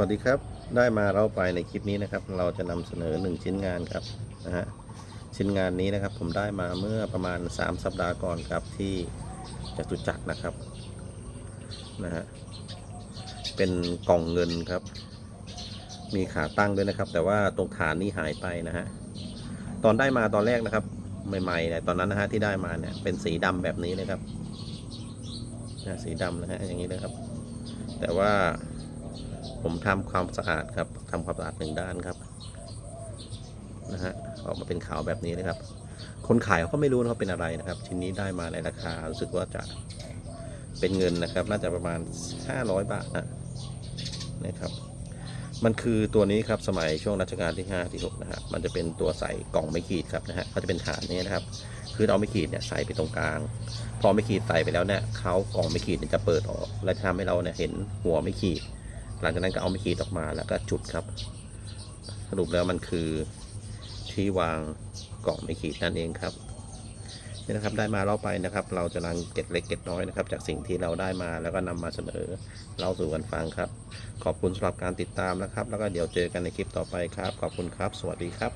วัสดีครับ ได้มาเราไปในคลิปนี้นะครับ เราจะนำเสนอ 1 ชิ้นงานครับนะฮะชิ้นงานนี้นะครับ ผมได้มาเมื่อประมาณ 3 สัปดาห์ก่อนครับที่จตุจักรนะครับนะฮะเป็นกล่องเงินครับ มีขาตั้งด้วยนะครับ แต่ว่าตรงฐานนี่หายไปนะฮะตอนได้มาตอนแรกนะครับ ใหม่ๆเนี่ยตอนนั้นนะฮะที่ได้มาเนี่ยเป็นสีดำแบบนี้เลยครับนะสีดำนะฮะอย่างนี้เลยครับ แต่ว่า ผมทำความสะอาดครับทำความสะอาดหนึ่งด้านครับนะฮะออกมาเป็นขาวแบบนี้นะครับ คนขายเขาก็ไม่รู้นะว่าเป็นอะไรนะครับ ชิ้นนี้ได้มาในราคารู้สึกว่าจะเป็นเงินนะครับ น่าจะประมาณ 500 บาทนะนะครับ มันคือตัวนี้ครับสมัยช่วงรัชกาลที่5ที่6นะฮะมันจะเป็นตัวใส่กล่องไม่ขีดครับนะฮะเขาจะเป็นฐานนี้นะครับ คือเอาไม่ขีดเนี่ยใส่ไปตรงกลาง พอไม่ขีดใส่ไปแล้วเนี่ยเขากล่องไม่ขีดจะเปิดออก และจะทำให้เราเนี่ยเห็นหัวไม่ขีด หลังจากนั้นก็เอาไม้ขีดออกมาแล้วก็จุดครับ สรุปแล้วมันคือที่วางกล่องไม้ขีดนั่นเองครับนี่นะครับได้มาเล่าไปนะครับ เราจะนังเก็ดเล็กเก็ดน้อยนะครับ จากสิ่งที่เราได้มาแล้วก็นำมาเสนอเล่าสู่กันฟังครับ ขอบคุณสำหรับการติดตามนะครับ แล้วก็เดี๋ยวเจอกันในคลิปต่อไปครับ ขอบคุณครับ สวัสดีครับ